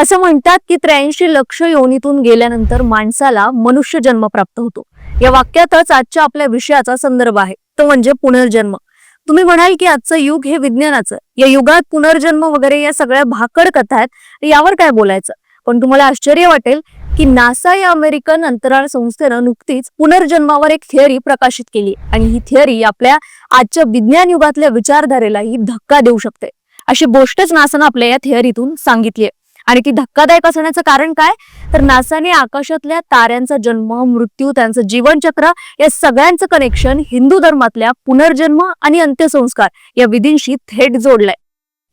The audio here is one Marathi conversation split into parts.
असं म्हणतात की त्र्याऐंशी लक्ष योनीतून गेल्यानंतर माणसाला मनुष्य जन्म प्राप्त होतो. या वाक्यातच आजच्या आपल्या विषयाचा संदर्भ आहे. तो म्हणजे पुनर्जन्म. तुम्ही म्हणाल की आजचं युग हे विज्ञानाचं. या युगात पुनर्जन्म वगैरे या सगळ्या भाकड कथा आहेत यावर काय बोलायचं? पण तुम्हाला आश्चर्य वाटेल की नासा या अमेरिकन अंतराळ संस्थेनं नुकतीच पुनर्जन्मावर एक थिअरी प्रकाशित केली आणि ही थिअरी आपल्या आजच्या विज्ञान युगातल्या विचारधारेलाही धक्का देऊ शकते. अशी गोष्टच नासानं आपल्या या थिअरीतून सांगितली आहे. आणि ती धक्कादायक असण्याचं कारण काय? तर नासाने आकाशातल्या ताऱ्यांचा जन्म मृत्यू त्यांचं जीवनचक्र या सगळ्यांचं कनेक्शन हिंदू धर्मातल्या पुनर्जन्म आणि अंत्यसंस्कार या विधींशी थेट जोडलंय.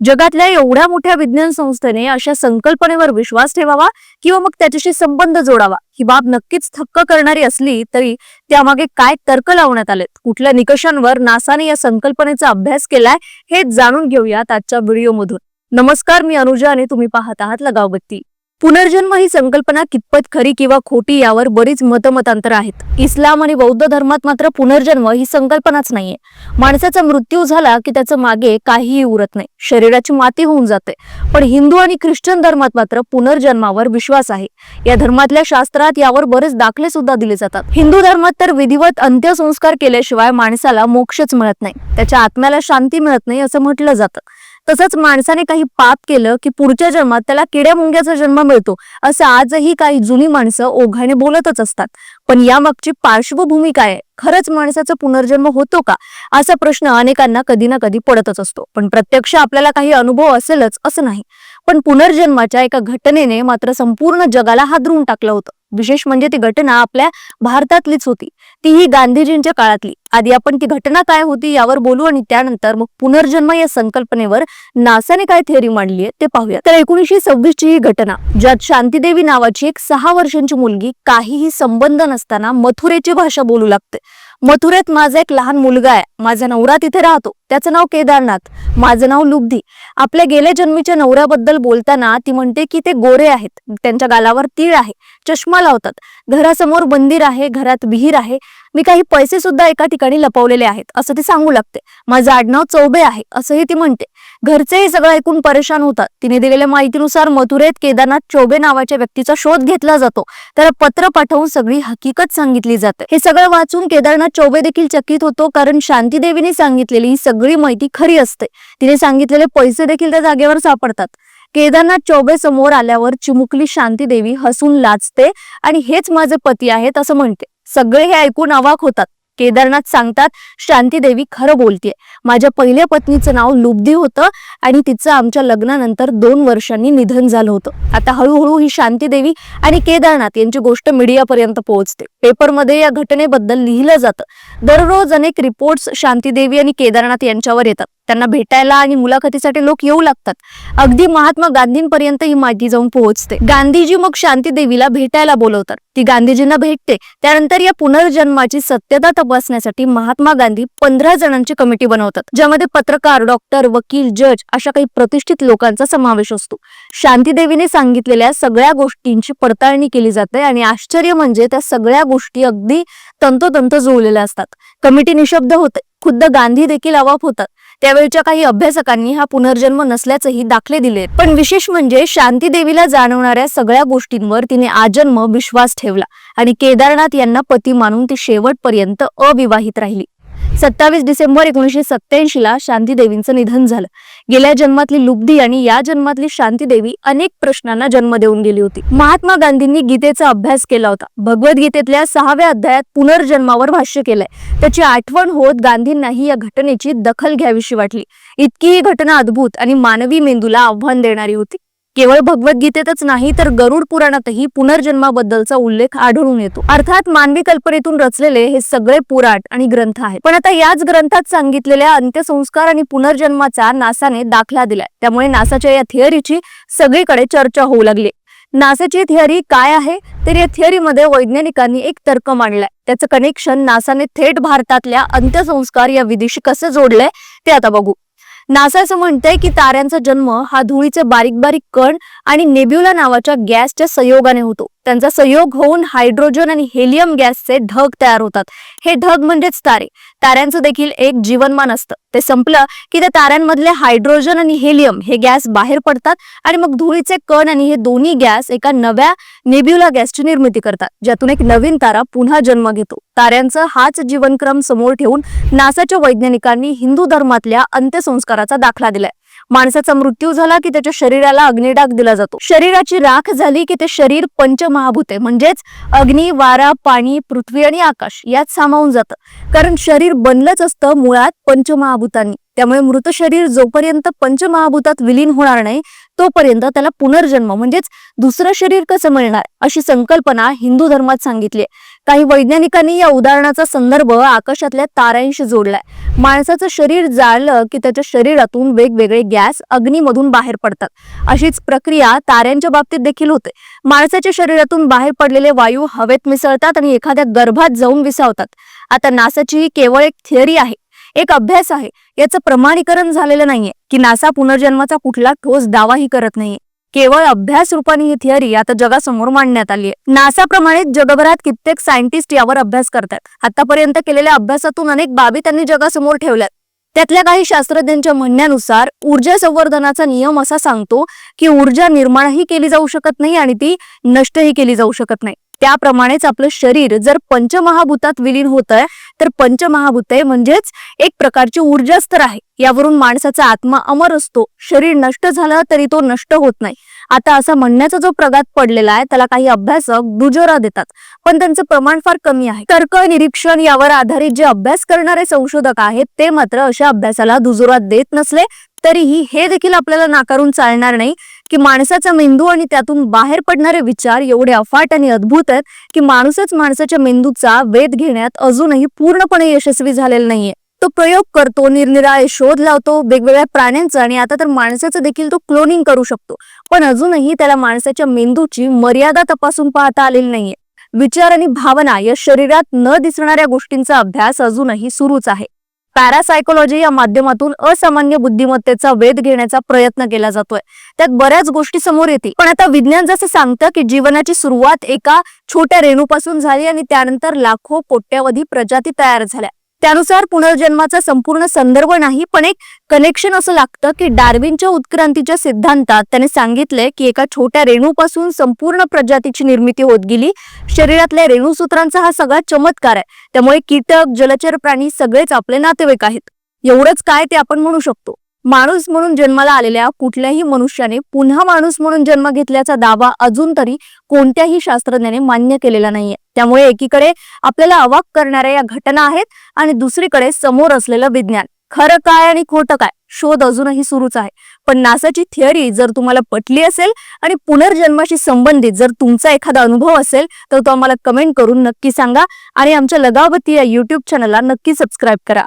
जगातल्या एवढ्या मोठ्या विज्ञान संस्थेने अशा संकल्पनेवर विश्वास ठेवावा किंवा मग त्याच्याशी संबंध जोडावा ही बाब नक्कीच थक्क करणारी असली तरी त्यामागे काय तर्क लावण्यात आलेत? कुठल्या निकषांवर नासाने या संकल्पनेचा अभ्यास केलाय हे जाणून घेऊयात आजच्या व्हिडिओमधून. नमस्कार मी अनुजा आणि तुम्ही पाहत आहात लगाव व्यक्ती. पुनर्जन्म ही संकल्पना कितपत खरी किंवा खोटी यावर बरीच मतमतांतर आहेत. इस्लाम आणि बौद्ध धर्मात मात्र पुनर्जन्म ही संकल्पनाच नाहीये. माणसाचा मृत्यू झाला की त्याचं मागे काहीही उरत नाही. शरीराची माती होऊन जाते. पण हिंदू आणि ख्रिश्चन धर्मात मात्र पुनर्जन्मावर विश्वास आहे. या धर्मातल्या शास्त्रात यावर बरेच दाखले सुद्धा दिले जातात. हिंदू धर्मात तर विधिवत अंत्यसंस्कार केल्याशिवाय माणसाला मोक्षच मिळत नाही. त्याच्या आत्म्याला शांती मिळत नाही असं म्हटलं जातं. तसंच माणसाने काही पाप केलं की पुढच्या जन्मात त्याला किड्या मुंग्याचा जन्म मिळतो असं आजही काही जुनी माणसं ओघाने बोलतच असतात. पण यामागची पार्श्वभूमी काय? आहे खरंच माणसाचा पुनर्जन्म होतो का? असा प्रश्न अनेकांना कधी ना कधी पडतच असतो. पण प्रत्यक्ष आपल्याला काही अनुभव असेलच असं नाही. पण पुनर्जन्माच्या एका घटनेने मात्र संपूर्ण जगाला हादरून टाकलं होतं. विशेष म्हणजे ती घटना आपल्या भारतातलीच होती. तीही गांधीजींच्या काळातली. आधी आपण ती घटना काय होती यावर बोलू आणि त्यानंतर मग पुनर्जन्म या संकल्पनेवर नासाने काय थिअरी मांडली आहे ते पाहूया. तर एकोणीशे सव्वीस ची ही घटना ज्यात शांतीदेवी नावाची एक सहा वर्षांची मुलगी काहीही संबंध नसताना मथुरेची भाषा बोलू लागते. मथुरेत माझा एक लहान मुलगा आहे. माझा नवरा तिथे राहतो. त्याचं नाव केदारनाथ. माझं नाव लुब्धी. आपल्या गेल्या जन्मीच्या नवऱ्याबद्दल बोलताना ती म्हणते की ते गोरे आहेत. त्यांच्या गालावर तीळ आहे. चष्मा लावतात. घरासमोर मंदिर आहे. घरात विहीर आहे. मी काही पैसे सुद्धा एका ठिकाणी लपवलेले आहेत. असं ती सांगू लागते. माझं आडनाव चौबे आहे. असंही ती म्हणते. घरचे हे सगळं ऐकून परेशान होतात. तिने दिलेल्या माहितीनुसार मथुरेत केदारनाथ चौबे नावाच्या व्यक्तीचा शोध घेतला जातो. त्याला पत्र पाठवून सगळी हकीकत सांगितली जाते. हे सगळं वाचून केदारनाथ चौबे देखील चकित होतो कारण शांतीदेवीने सांगितलेली ही सगळी माहिती खरी असते. तिने सांगितलेले पैसे देखील त्या जागेवर सापडतात. केदारनाथ चौबे समोर आल्यावर चिमुकली शांतीदेवी हसून लाचते आणि हेच माझे पती आहेत असं म्हणते. सगळे हे ऐकून अवाक होतात. केदारनाथ सांगतात शांतीदेवी खरं बोलतीये. माझ्या पहिल्या पत्नीचं नाव लुब्धी होतं आणि तिचं आमच्या लग्नानंतर दोन वर्षांनी निधन झालं होतं. आता हळूहळू ही शांतीदेवी आणि केदारनाथ यांची गोष्ट मीडियापर्यंत पोहोचते. पेपरमध्ये या घटनेबद्दल लिहिलं जातं. दररोज अनेक रिपोर्ट्स शांतीदेवी आणि केदारनाथ यांच्यावर येतात. त्यांना भेटायला आणि मुलाखतीसाठी लोक येऊ लागतात. अगदी महात्मा गांधींपर्यंत ही माहिती जाऊन पोहोचते. गांधीजी मग शांतीदेवीला भेटायला बोलवतात. ती गांधीजींना भेटते. त्यानंतर या पुनर्जन्माची सत्यता तपासण्यासाठी महात्मा गांधी पंधरा जणांची कमिटी बनवतात ज्यामध्ये पत्रकार डॉक्टर वकील जज अशा काही प्रतिष्ठित लोकांचा समावेश असतो. शांतीदेवीने सांगितलेल्या सगळ्या गोष्टींची पडताळणी केली जाते आणि आश्चर्य म्हणजे त्या सगळ्या गोष्टी अगदी तंतोतंत जुळलेल्या असतात. कमिटी निशब्द होते. खुद्द गांधी देखील अवाप होतात. त्यावेळच्या काही अभ्यासकांनी हा पुनर्जन्म नसल्याचेही दाखले दिले. पण विशेष म्हणजे शांती देवीला जाणवणाऱ्या सगळ्या गोष्टींवर तिने आजन्म विश्वास ठेवला आणि केदारनाथ यांना पती मानून ती शेवटपर्यंत अविवाहित राहिली. सत्तावीस डिसेंबर एकोणीशे सत्याऐंशी ला शांती देवींचं निधन झालं. गेल्या जन्मातली लुब्धी आणि या जन्मातली शांती देवी अनेक प्रश्नांना जन्म देऊन गेली होती. महात्मा गांधींनी गीतेचा अभ्यास केला होता. भगवद्गीतेतल्या सहाव्या अध्यायात पुनर्जन्मावर भाष्य केलंय. त्याची आठवण होत गांधींनाही या घटनेची दखल घ्यावीशी वाटली. इतकी ही घटना अद्भुत आणि मानवी मेंदूला आव्हान देणारी होती. केवळ भगवद्गीतेतच नाही तर गरुड पुराणातही पुनर्जन्माबद्दलचा उल्लेख आढळून येतो. अर्थात मानवी कल्पनेतून रचलेले हे सगळे पुराट आणि ग्रंथ आहेत. पण आता याच ग्रंथात सांगितलेल्या अंत्यसंस्कार आणि पुनर्जन्माचा नासाने दाखला दिलाय. त्यामुळे नासाच्या या थिअरीची सगळीकडे चर्चा होऊ लागली. नासाची थिअरी काय आहे? तर या थिअरीमध्ये वैज्ञानिकांनी एक तर्क मांडलाय. त्याचं कनेक्शन नासाने थेट भारतातल्या अंत्यसंस्कार या विधीशी कसं जोडलंय ते आता बघू. नासा असं म्हणतंय की ताऱ्यांचा जन्म हा धुळीचे बारीक बारीक कण आणि नेब्युला नावाच्या गॅसच्या संयोगाने होतो. त्यांचा सहयोग होऊन हायड्रोजन आणि हेलियम गॅसचे ढग तयार होतात. हे ढग म्हणजेच तारे. ताऱ्यांचं देखील एक जीवनमान असतं. ते संपलं की त्या ताऱ्यांमधले हायड्रोजन आणि हेलियम हे गॅस बाहेर पडतात आणि मग धुळीचे कण आणि हे दोन्ही गॅस एका नव्या नेब्युला गॅसची निर्मिती करतात ज्यातून एक नवीन तारा पुन्हा जन्म घेतो. ताऱ्यांचा हाच जीवनक्रम समोर ठेवून नासाच्या वैज्ञानिकांनी हिंदू धर्मातल्या अंत्यसंस्काराचा दाखला दिलाय. माणसाचा मृत्यू झाला की त्याच्या शरीराला अग्निडाग दिला जातो. शरीराची राख झाली की ते शरीर पंचमहाभूते म्हणजेच अग्नी वारा पाणी पृथ्वी आणि आकाश यात सामावून जातं. कारण शरीर बनलंच असतं मुळात पंचमहाभूतांनी. त्यामुळे मृत शरीर जोपर्यंत पंचमहाभूतात विलीन होणार नाही तोपर्यंत त्याला पुनर्जन्म म्हणजेच दुसरं शरीर कसं मिळणार अशी संकल्पना हिंदू धर्मात सांगितली काही वैज्ञानिकांनी या उदाहरणाचा संदर्भ आकाशातल्या ताऱ्यांशी जोडलाय. माणसाचं शरीर जाळलं की त्याच्या शरीरातून वेगवेगळे गॅस अग्नीमधून बाहेर पडतात. अशीच प्रक्रिया ताऱ्यांच्या बाबतीत देखील होते. माणसाच्या शरीरातून बाहेर पडलेले वायू हवेत मिसळतात आणि एखाद्या गर्भात जाऊन विसावतात. आता नासाची ही केवळ एक थिअरी आहे. एक अभ्यास आहे. याचं प्रमाणीकरण झालेलं नाहीये की नासा पुनर्जन्माचा कुठला ठोस दावाही करत नाहीये. केवळ अभ्यास रूपाने ही थिअरी आता जगासमोर मांडण्यात आली आहे नासाप्रमाणे जगभरात कित्येक सायंटिस्ट यावर अभ्यास करतात. आतापर्यंत केलेल्या अभ्यासातून अनेक बाबी त्यांनी जगासमोर ठेवल्यात. त्यातल्या काही शास्त्रज्ञांच्या म्हणण्यानुसार ऊर्जा संवर्धनाचा नियम असा सांगतो की ऊर्जा निर्माणही केली जाऊ शकत नाही आणि ती नष्टही केली जाऊ शकत नाही. त्याप्रमाणेच आपलं शरीर जर पंचमहाभूतात विलीन होत आहे तर पंचमहाभूते म्हणजेच एक प्रकारची ऊर्जास्तर आहे. यावरून माणसाचा आत्मा अमर असतो. शरीर नष्ट झालं तरी तो नष्ट होत नाही. आता असा म्हणण्याचा जो प्रघात पडलेला आहे त्याला काही अभ्यासक दुजोरा देतात. पण त्यांचं प्रमाण फार कमी आहे. तर्क निरीक्षण यावर आधारित जे अभ्यास करणारे संशोधक आहेत ते मात्र अशा अभ्यासाला दुजोरा देत नसले तरीही हे देखील आपल्याला नाकारून चालणार नाही. की माणसाचा मेंदू आणि त्यातून बाहेर पडणारे विचार एवढे अफाट आणि अद्भुत आहेत की माणूसच माणसाच्या मेंदूचा वेध घेण्यात अजूनही पूर्णपणे यशस्वी झालेला नाहीये. तो प्रयोग करतो निरनिराळे शोध लावतो वेगवेगळ्या प्राण्यांचा आणि आता तर माणसाचं देखील तो क्लोनिंग करू शकतो. पण अजूनही त्याला माणसाच्या मेंदूची मर्यादा तपासून पाहता आलेली नाहीये. विचार आणि भावना या शरीरात न दिसणाऱ्या गोष्टींचा अभ्यास अजूनही सुरूच आहे. पॅरासायकोलॉजी या माध्यमातून असामान्य बुद्धिमत्तेचा वेध घेण्याचा प्रयत्न केला जातोय. त्यात बऱ्याच गोष्टी समोर येतील. पण आता विज्ञान जसं सांगतं की जीवनाची सुरुवात एका छोट्या रेणूपासून झाली आणि त्यानंतर लाखो कोट्यावधी प्रजाती तयार झाल्या. त्यानुसार पुनर्जन्माचा संपूर्ण संदर्भ नाही पण एक कनेक्शन असं लागतं की डार्विनच्या उत्क्रांतीच्या सिद्धांतात त्याने सांगितलंय की एका छोट्या रेणूपासून संपूर्ण प्रजातीची निर्मिती होत गेली. शरीरातल्या रेणूसूत्रांचा हा सगळा चमत्कार आहे. त्यामुळे कीटक जलचर प्राणी सगळेच आपले नातेवाईक आहेत. एवढंच काय ते आपण म्हणू शकतो. माणूस म्हणून जन्माला आलेल्या कुठल्याही मनुष्याने पुन्हा माणूस म्हणून जन्म घेतल्याचा दावा अजून तरी कोणत्याही शास्त्रज्ञाने मान्य केलेला नाहीये. त्यामुळे एकीकडे आपल्याला अवाक करणाऱ्या या घटना आहेत आणि दुसरीकडे समोर असलेलं विज्ञान. खरं काय आणि खोटं काय? शोध अजूनही सुरूच आहे. पण नासाची थिअरी जर तुम्हाला पटली असेल आणि पुनर्जन्माशी संबंधित जर तुमचा एखादा अनुभव असेल तर तो आम्हाला कमेंट करून नक्की सांगा आणि आमच्या लगावती या युट्यूब चॅनलला नक्की सबस्क्राईब करा.